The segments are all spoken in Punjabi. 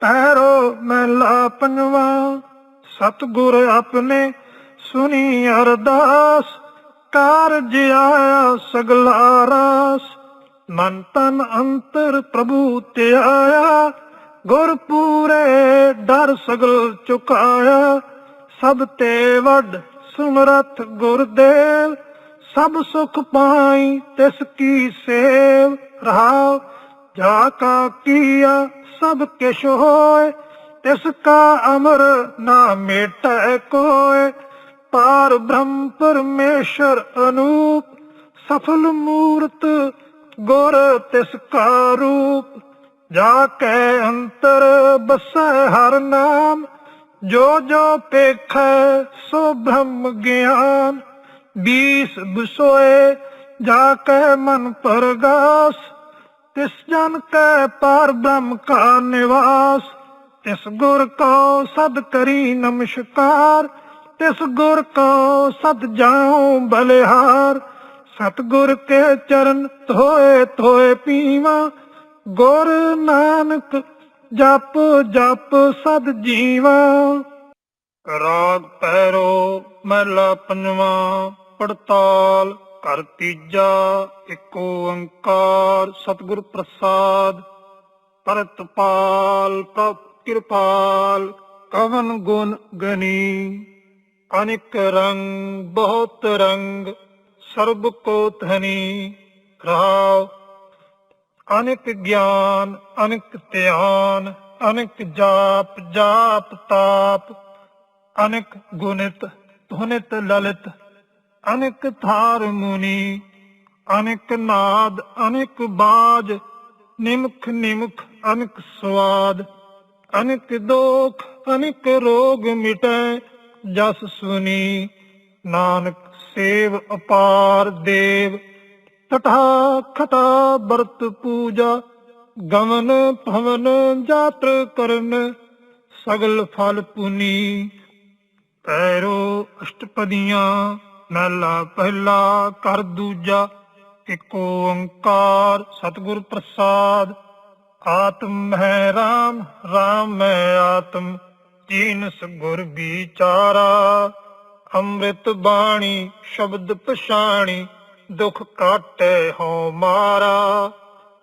ਪੈਰੋ ਮਹਿਲਾ ਪੰਜਵਾ ਸਤਗੁਰ ਆਪਣੇ ਸੁਣੀ ਅਰਦਾਸ, ਕਾਰਜ ਆਇਆ ਸਗਲਾ ਰਾਸ। ਮਨ ਤਨ ਅੰਤਰ ਪ੍ਰਭੂ ਤੇ ਆਇਆ ਗੁਰ ਪੂਰੇ ਡਰ ਸਗਲ ਚੁਕਾਇਆ। ਸਭ ਤੇ ਵੱਡ ਸੁਮਰਤ ਗੁਰਦੇਵ, ਸਭ ਸੁਖ ਪਾਈ ਤਿਸ ਕੀ ਸੇਵ। ਰਹਾਉ ਜਾ ਕਾ ਕੀਆ ਸਭ ਕਿਛ ਹੋਏ, ਤਿਸ ਕਾ ਅਮਰ ਨਾ ਮੇਟੈ ਕੋਏ। ਪਾਰ ਬ੍ਰਹਮ ਪਰਮੇਸ਼ਰ ਅਨੂਪ, ਸਫਲ ਮੂਰਤ ਗੁਰ ਤਿਸ ਕਾ ਰੂਪ। ਜਾ ਕੇ ਅੰਤਰ ਬਸੈ ਹਰ ਨਾਮ, ਜੋ ਜੋ ਪੇਖੈ ਸੋ ਬ੍ਰਹਮ ਗਿਆਨ। ਬੀਸ ਬਸੋਏ, ਜਾ ਕੇ ਮਨ ਪਰਗਾਸ ਤਿਸ ਜਨ ਕੈ ਪਾਰ ਬ੍ਰਹਮ ਕਾ ਨਿਵਾਸ, ਤਿਸ ਗੁਰ ਕੋ ਸਦ ਕਰੀ ਨਮਸਕਾਰ, ਤਿਸ ਗੁਰ ਕੋ ਸਦ ਜਾਉ ਬਲਿਹਾਰ, ਸਤਗੁਰ ਕੇ ਚਰਨ ਧੋਏ ਧੋਏ ਪੀਵਾ, ਗੁਰ ਨਾਨਕ ਜਪ ਜਪ ਸਦ ਜੀਵਾ। ਰਾਗ ਪੈਰੋ ਮਹਿਲਾ ਪੰਜਵਾ, ਪੜਤਾਲ ਘਰ ਤੀਜਾ ਏਕ ਓੰਕਾਰ, ਸਤਿਗੁਰ ਪ੍ਰਸਾਦ। ਪਰਤਪਾਲ ਪ੍ਰਭ ਕਿਰਪਾਲ, ਕਵਨ ਗੁਣ ਗਨੀ। ਅਨਿਕ ਰੰਗ, ਬਹੁਤ ਰੰਗ, ਸਰਬ ਕੋ ਧਨੀ। ਰਹਾਉ, ਅਨਿਕ ਗਿਆਨ, ਅਨਿਕ ਧਿਆਨ, ਅਨਿਕ ਜਾਪ ਜਾਪ ਤਾਪ ਅਨਿਕ ਗੁਣਿਤ, ਧੁਨਿਤ ਲਲਿਤ। ਅਨਿਕ ਥਾਰ ਮੁਨੀ, ਅਨਿਕ ਨਾਦ, ਅਨਿਕ ਬਾਜ, ਨਿਮਖ ਨਿਮਖ ਅਨਿਕ ਸਵਾਦ, ਅਨਿਕ ਦੋਖ, ਅਨਿਕ ਰੋਗ ਮਿਟੈ, ਜਸ ਸੁਨੀ, ਨਾਨਕ ਸੇਵ ਅਪਾਰ ਦੇਵ ਤਟਾ ਖਟਾ ਬਰਤ ਪੂਜਾ ਗਮਨ ਭਵਨ ਜਾਤਰ ਕਰਨ, ਸਗਲ ਫਲ ਪੁਨੀ, ਪੈਰੋ ਅਸ਼ਟਪਦੀਆਂ ਮਹਿਲਾ ਪਹਿਲਾ ਕਰ ਦੂਜਾ ਏਕ ਓੰਕਾਰ, ਸਤਿਗੁਰ ਪ੍ਰਸਾਦ। ਆਤਮ ਹੈ ਰਾਮ ਰਾਮ ਹੈ ਆਤਮ ਜੀਨਸ ਗੁਰ ਵਿਚਾਰਾ। ਅੰਮ੍ਰਿਤ ਬਾਣੀ, ਸ਼ਬਦ ਪਛਾਣੀ, ਦੁਖ ਕਾਟੇ ਹਉ ਮਾਰਾ।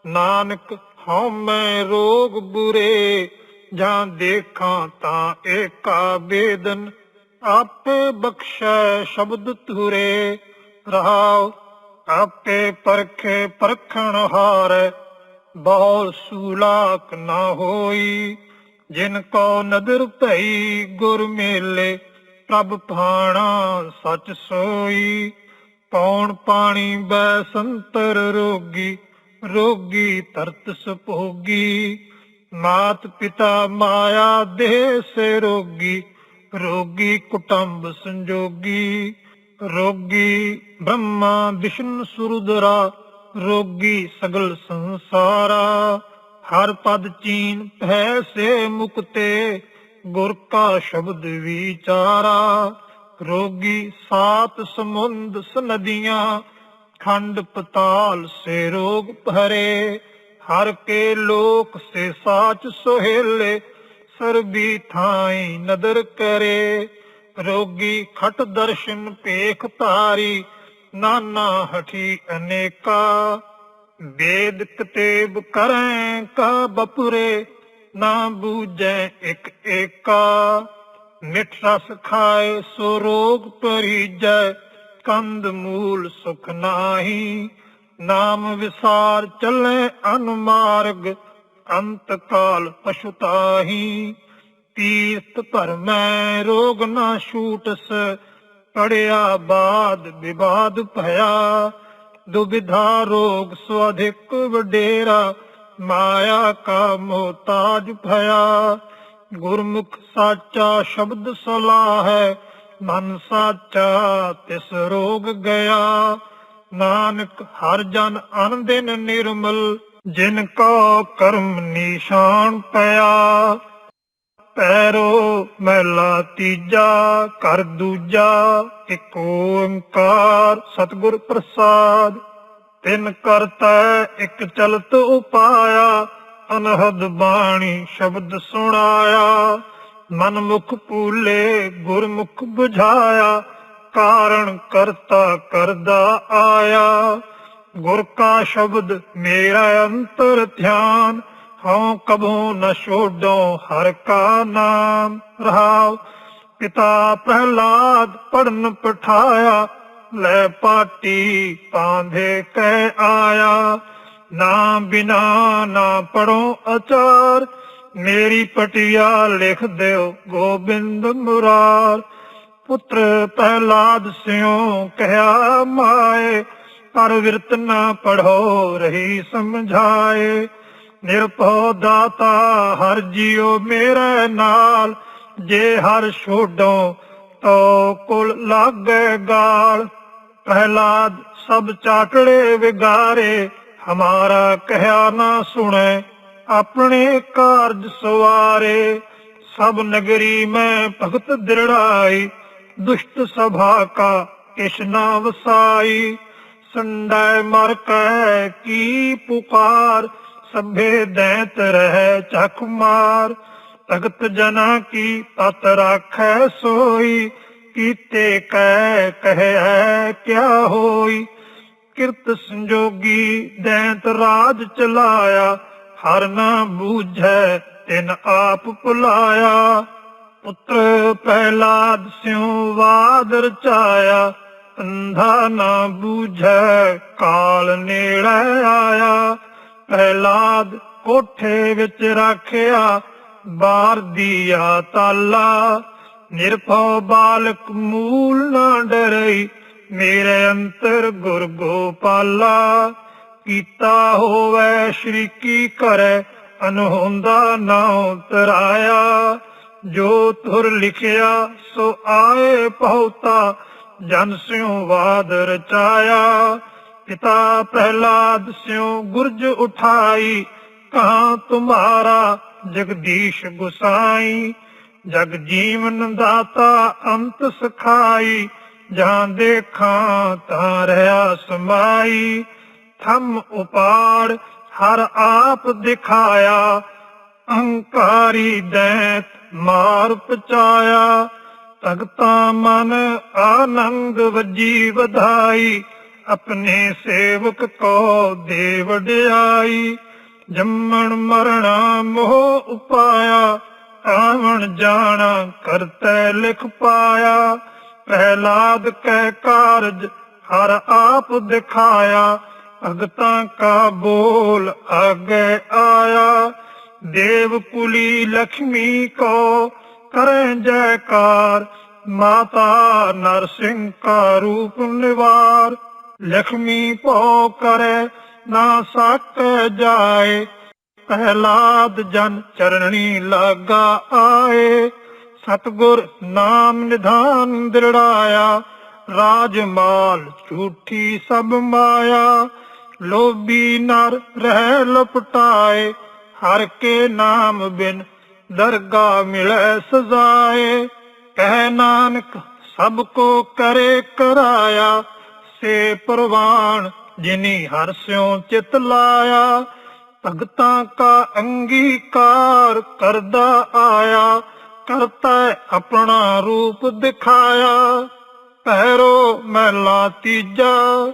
ਨਾਨਕ, ਹਉ ਮੈਂ ਰੋਗ ਬੁਰੇ, ਜਾਂ ਦੇਖਾਂ ਤਾਂ ਏਕਾ ਬੇਦਨ ਆਪੇ ਬਖਸ਼ੈ ਸ਼ਬਦ ਤੁਰੇ ਰਹਾਉ ਆਪੇ ਪਰਖੇ ਪਰਖਣ ਹਾਰ ਬਹੁ ਸੂਲਾਕ ਨਾ ਹੋਈ, ਜਿਨ ਕੋ ਨਦਰ ਭਈ ਗੁਰ ਮੇਲੇ, ਪ੍ਰਭ ਭਾਣਾ ਸਚ ਸੋਈ। ਪੌਣ ਪਾਣੀ ਬੈ ਸੰਤਰ ਰੋਗੀ ਰੋਗੀ ਤਰਤ ਸੁਭੋਗੀ। ਮਾਤ ਪਿਤਾ ਮਾਇਆ ਦੇਹ ਸੇ ਰੋਗੀ ਰੋਗੀ ਕੁਟੰਬ ਸੰਜੋਗੀ, ਰੋਗੀ ਬ੍ਰਹਮਾ ਵਿਸ਼ਨ ਸੁਰਦਰਾ, ਰੋਗੀ ਸਗਲ ਸੰਸਾਰਾ। ਹਰ ਪਦ ਚੀਨ ਭੈ ਸੇ ਮੁਕਤੇ, ਗੁਰ ਕਾ ਸ਼ਬਦ ਵਿਚਾਰਾ। ਰੋਗੀ ਸਾਤ ਸਮੁੰਦ ਸਨਦੀਆਂ, ਖੰਡ ਪਤਾਲ ਸੇ ਰੋਗ ਭਰੇ। ਹਰ ਕੇ ਲੋਕ ਸੇ ਸਾਚ ਸੋਹੇਲੇ ਸਰਬੀ ਥਾਈ ਨਦਰ ਕਰੇ। ਰੋਗੀ ਖਟ ਦਰਸ਼ਨ ਪੇਖ ਧਾਰੀ ਨਾਨਾ ਹਠੀ ਅਨੇਕਾ। ਵੇਦ ਕਤੇਬ ਕਰੈ ਕਾ ਬਪੁਰੇ, ਨਾ ਬੂਝੈ ਇਕ ਏਕਾ। ਮਿਠ ਰਸ ਖਾਏ ਸੋ ਰੋਗ ਪਰੀਜੈ ਕੰਦ ਮੂਲ ਸੁਖ ਨਾਹੀ। ਨਾਮ ਵਿਸਾਰ ਚੱਲੇ ਅਨਮਾਰਗ ਅੰਤ ਕਾਲ ਪਛੁਤਾਹੀ। ਤੀਰਥ ਭਰਮੈ ਰੋਗ ਨਾ ਛੂਟਸ, ਪੜਿਆ ਬਾਦ ਵਿਵਾਦ ਭਇਆ। ਦੁਬਿਧਾ ਰੋਗ ਸਵਧਿਕ ਵਡੇਰਾ, ਮਾਇਆ ਕਾ ਮੋਤਾਜ ਭਇਆ। ਗੁਰਮੁਖ ਸਾਚਾ ਸ਼ਬਦ ਸਲਾਹ ਹੈ ਮਨ ਸਾਚਾ ਤਿਸ ਰੋਗ ਗਿਆ। ਨਾਨਕ ਹਰ ਜਨ ਅਣਦਿਨ ਨਿਰਮਲ ਜਿਨ ਕੋ ਕਰਮ ਨਿਸ਼ਾਨ ਪਿਆ, ਪੈਰੋ ਮਹਿਲਾ ਤੀਜਾ ਕਰ ਦੂਜਾ, ਇੱਕ ਓੰਕਾਰ ਸਤਿਗੁਰ ਪ੍ਰਸਾਦ। ਤਿਨ ਕਰਤਾ ਇੱਕ ਚਲਤ ਉਪਾਇਆ, ਅਨਹਦ ਬਾਣੀ ਸ਼ਬਦ ਸੁਣਾਇਆ। ਮਨ ਮੁਖ ਪੂਲੇ ਗੁਰਮੁਖ ਬੁਝਾਇਆ ਕਾਰਨ ਕਰਤਾ ਕਰਦਾ ਆਇਆ। ਗੁਰ ਕਾ ਸ਼ਬਦ ਮੇਰਾ ਅੰਤਰ ਧਿਆਨ, ਹਉ ਕਬੂ ਨ ਛੋਡੋ ਹਰ ਕਾ ਨਾਮ। ਰਹਾਉ, ਪਿਤਾ ਪ੍ਰਹਿਲਾਦ ਪੜਨ ਪਠਾਇਆ, ਲੈ ਪਾਟੀ ਪਾਂਧੇ ਕਹਿ ਆਇਆ। ਨਾ ਬਿਨਾ ਨਾ ਪੜੋ ਅਚਾਰ ਮੇਰੀ ਪਟਿਆ ਲਿਖ ਦਿਓ ਗੋਬਿੰਦ ਮੁਰਾਰ। ਪੁੱਤਰ ਪ੍ਰਹਲਾਦ ਸਿਉ ਕਹਿਆ ਮਾਏ ਪਰ ਵਿਰਤ ਨਾ ਪੜੋ ਰਹੀ ਸਮਝਾਏ। ਨਿਰਭਉ ਦਾਤਾ ਹਰ ਜੀਉ ਮੇਰੇ ਨਾਲ, ਜੇ ਹਰ ਛੋਡੋ ਤੋ ਕੁਲ ਲਾਗੇ ਗਾਲ। ਪ੍ਰਹਿਲਾਦ ਸਭ ਚਾਟੜੇ ਵਿਗਾਰੇ, ਹਮਾਰਾ ਕਹਿਆ ਨਾ ਸੁਣੇ, ਆਪਣੇ ਕਾਰਜ ਸਵਾਰੇ। ਸਭ ਨਗਰੀ ਮੈਂ ਭਗਤ ਦਿਰੜਾਈ, ਦੁਸ਼ਟ ਸਭਾ ਕਾ ਕਿਛ ਨਾ ਵਸਾਈ। ਸੰਡੈ ਮਰ ਕੈ ਕੀ ਪੁਕਾਰ ਸਭੇ ਦੈਤ ਰਹਿ ਚਖ ਮਾਰ। ਭਗਤ ਜਨਾ ਕੀ ਪਤ ਰਾਖੈ ਸੋਈ, ਕੀਤੇ ਕਹਿ ਕਹਿ ਕਿਆ ਹੋਈ। ਕਿਰਤ ਸੰਜੋਗੀ ਦੈਂਤ ਰਾਜ ਚਲਾਇਆ, ਹਰ ਨਾ ਬੂਝੈ ਤਿਨ ਆਪ ਭੁਲਾਇਆ। ਪੁੱਤਰ ਪਹਿਲਾਦ ਸਿਉ ਵਾਦ ਰਚਾਇਆ ਅੰਧਾ ਨਾ ਬੂਝੈ, ਕਾਲ ਨੇੜੇ ਆਇਆ। ਪਹਿਲਾਦ ਕੋਠੇ ਵਿੱਚ ਰੱਖਿਆ ਬਾਰ ਦੀਆ ਤਾਲਾ। ਨਿਰਭਉ ਬਾਲਕ ਮੂਲ ਨਾ ਡਰਈ, ਮੇਰੇ ਅੰਤਰ ਗੁਰ ਗੋਪਾਲਾ। ਕੀਤਾ ਹੋਵੇ ਸ਼੍ਰੀ ਕੀ ਕਰੈ ਅਨਹੋਂਦਾ ਨਾਉ ਤਰਾਇਆ ਜੋ ਤੁਰ ਲਿਖਿਆ, ਸੋ ਆਏ ਪਹੁਤਾ ਜਨ ਸਿਉ ਬਾਦ ਰਚਾਇਆ, ਪਿਤਾ ਪ੍ਰਹਿਲਾਦ ਸਿਉ ਗੁਰਜ ਉਠਾਈ, ਕਹਾ ਤੁਮਾਰਾ ਜਗਦੀਸ਼ ਗੁਸਾਈ, ਜਗ ਜੀਵਨ ਦਾਤਾ ਅੰਤ ਸਖਾਈ ਜਾਂ ਦੇਖਾਂ ਤਾਂ ਰਹਾ ਸਮਾਈ, ਥਮ ਉਪਾੜ ਹਰ ਆਪ ਦਿਖਾਇਆ ਅਹੰਕਾਰੀ ਦੈਤ ਮਾਰ ਪਚਾਇਆ ਭਗਤਾ ਮਨ ਆਨੰਦ ਵਜੀ ਵਧਾਈ, ਆਪਣੇ ਸੇਵਕ ਕੋ ਦੇ ਵਡਿਆਈ ਜੰਮਣ ਮਰਣਾ ਮੋਹ ਉਪਾਇਆ, ਆਵਣ ਜਾਣਾ ਕਰਤੈ ਲਿਖ ਪਾਇਆ। ਪਹਿਲਾਦ ਕੈ ਕਾਰਜ ਹਰ ਆਪ ਦਿਖਾਇਆ, ਭਗਤਾਂ ਕਾ ਬੋਲ ਆਗੇ ਆਇਆ। ਦੇਵ ਕੁਲੀ ਲక్ష్ਮੀ ਕੋ ਕਰੈ ਜੈਕਾਰ, ਮਾਤਾ ਨਰਸਿੰਹ ਕਾ ਰੂਪ ਨਿਵਾਰ। ਲਖਮੀ ਭੋ ਕਰੈ ਨਾ ਸਕ ਜਾਏ ਪਹਿਲਾਦ ਜਨ ਚਰਣੀ ਲਾਗਾ ਆਏ। ਸਤਗੁਰ ਨਾਮ ਨਿਧਾਨ ਦਿਰੜਾਇਆ, ਰਾਜਮਾਲ ਝੂਠੀ ਸਭ ਮਾਇਆ। ਲੋਭੀ ਨਰ ਰਹਿ ਲਪਟਾਏ, ਹਰ ਕੇ ਨਾਮ ਬਿਨ ਦਰਗਾ ਮਿਲੈ ਸਜ਼ਾਏ। ਕਹਿ ਨਾਨਕ, ਸਭ ਕੋ ਕਰੇ ਕਰਾਇਆ। ਸੇ ਪ੍ਰਵਾਨ, ਜਿਨੀ ਹਰ ਸਿਉ ਚਿਤ ਲਾਇਆ। ਭਗਤਾਂ ਕਾ ਅੰਗੀਕਾਰ ਕਰਦਾ ਆਇਆ। ਕਰਤਾ ਆਪਣਾ ਰੂਪ ਦਿਖਾਇਆ। ਪਹਿਰੋ ਮਹਿਲਾ ਤੀਜਾ।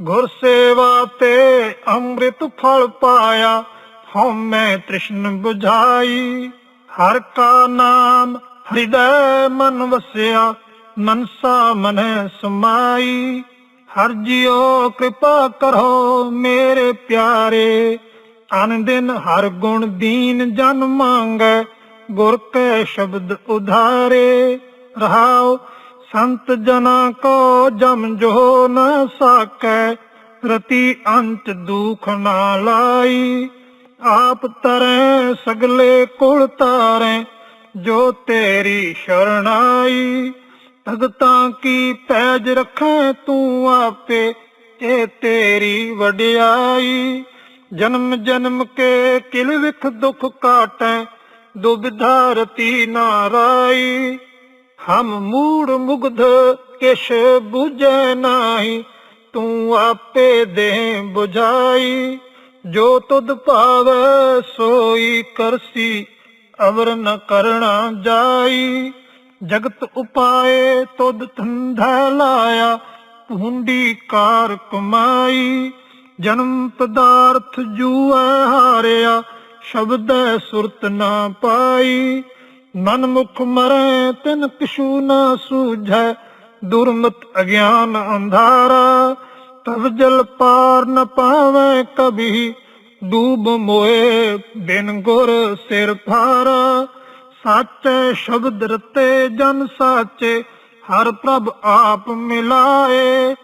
ਗੁਰ ਸੇਵਾ ਤੇ ਅੰਮ੍ਰਿਤ ਫਲ ਪਾਇਆ। ਹਉਮੈ ਤ੍ਰਿਸ਼ਨ 부ਝਾਈ ਹਰ ਕਾ ਨਾਮ ਹਿਰਦੈ ਮਨ ਵਸਿਆ ਮਨਸਾ ਮਨੈ ਸਮਾਈ। ਹਰ ਜਿਉ ਕਿਰਪਾ ਕਰੋ ਮੇਰੇ ਪਿਆਰੇ, ਅਨ ਦਿਨ ਹਰ ਗੁਣ ਦੀਨ ਜਨ ਮੰਗੈ, ਗੁਰ ਕੈ ਸ਼ਬਦ ਉਧਾਰੇ। ਰਹਾਉ ਸੰਤ ਜਨਾ ਕੋ ਜਮ ਜੋ ਨ ਸਾਕੈ, ਰਤੀ ਅੰਤ ਦੁਖ ਨਾ ਲਾਈ। ਆਪ ਤਰੈ ਸਗਲੇ ਕੁਲ ਤਾਰੈ, ਜੋ ਤੇਰੀ ਸ਼ਰਣਾਈ। ਭਗਤਾਂ ਕੀ ਪੈਜ ਰੱਖੈ ਤੂੰ ਆਪੇ, ਇਹ ਤੇਰੀ ਵਡਿਆਈ। ਜਨਮ ਜਨਮ ਕੇ ਕਿਲ ਵਿਖ ਦੁਖ ਕਾਟੈ ਦੁਬਿਧਾ ਰਤੀ ਨਾਰਾਈ। ਹਮ ਮੂੜ ਮੁਗਧ ਕਿਛ 부ਝੈ ਨਾਹੀ, ਤੂੰ ਆਪੇ ਦੇ ਬੁਝਾਈ। ਜੋ ਤੁਧ ਭਾਵੈ ਸੋਈ ਕਰਸੀ ਅਵਰ ਨ ਕਰਣਾ ਜਾਈ। ਜਗਤ ਉਪਾਏ ਤੁਧ ਧੰਧਾ ਲਾਇਆ ਹੁੰਡੀ ਕਾਰ ਕਮਾਈ। ਜਨਮ ਪਦਾਰਥ ਜੂਐ ਹਾਰਿਆ, ਸ਼ਬਦੈ ਸੁਰਤ ਨਾ ਪਾਈ। ਮਨ ਮੁਖ ਮਰੈ, ਤਿਨ ਕਿਛੂ ਨਾ ਸੂਝੈ, ਦੁਰਮਤ ਅਗਿਆਨ ਅੰਧਾਰਾ। ਤਬ ਜਲ ਪਾਰ ਨ ਪਾਵੈ ਕਭੀ ਡੂਬ ਮੋਏ ਬਿਨ ਗੁਰ ਸਿਰ ਭਾਰਾ। ਸਾਚੇ ਸ਼ਬਦ ਰਤੇ ਜਨ ਸਾਚੇ, ਹਰ ਪ੍ਰਭ ਆਪ ਮਿਲਾਏ।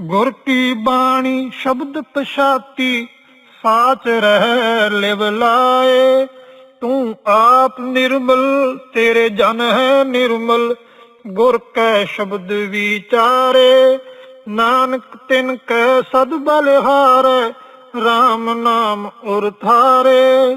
ਗੁਰ ਕੀ ਬਾਣੀ ਸ਼ਬਦ ਪਛਾਤੀ, ਸਾਚ ਰਹਿ ਲਿਵ ਲਾਏ। ਤੂੰ ਆਪ ਨਿਰਮਲ, ਤੇਰੇ ਜਨ ਹੈ ਨਿਰਮਲ, ਗੁਰ ਕੈ ਸ਼ਬਦ ਵਿਚਾਰੇ। ਨਾਨਕ ਤਿਨ ਕੈ ਸਦ ਬਲਿਹਾਰ RAM ਨਾਮ ਉਰ ਥਾਰੇ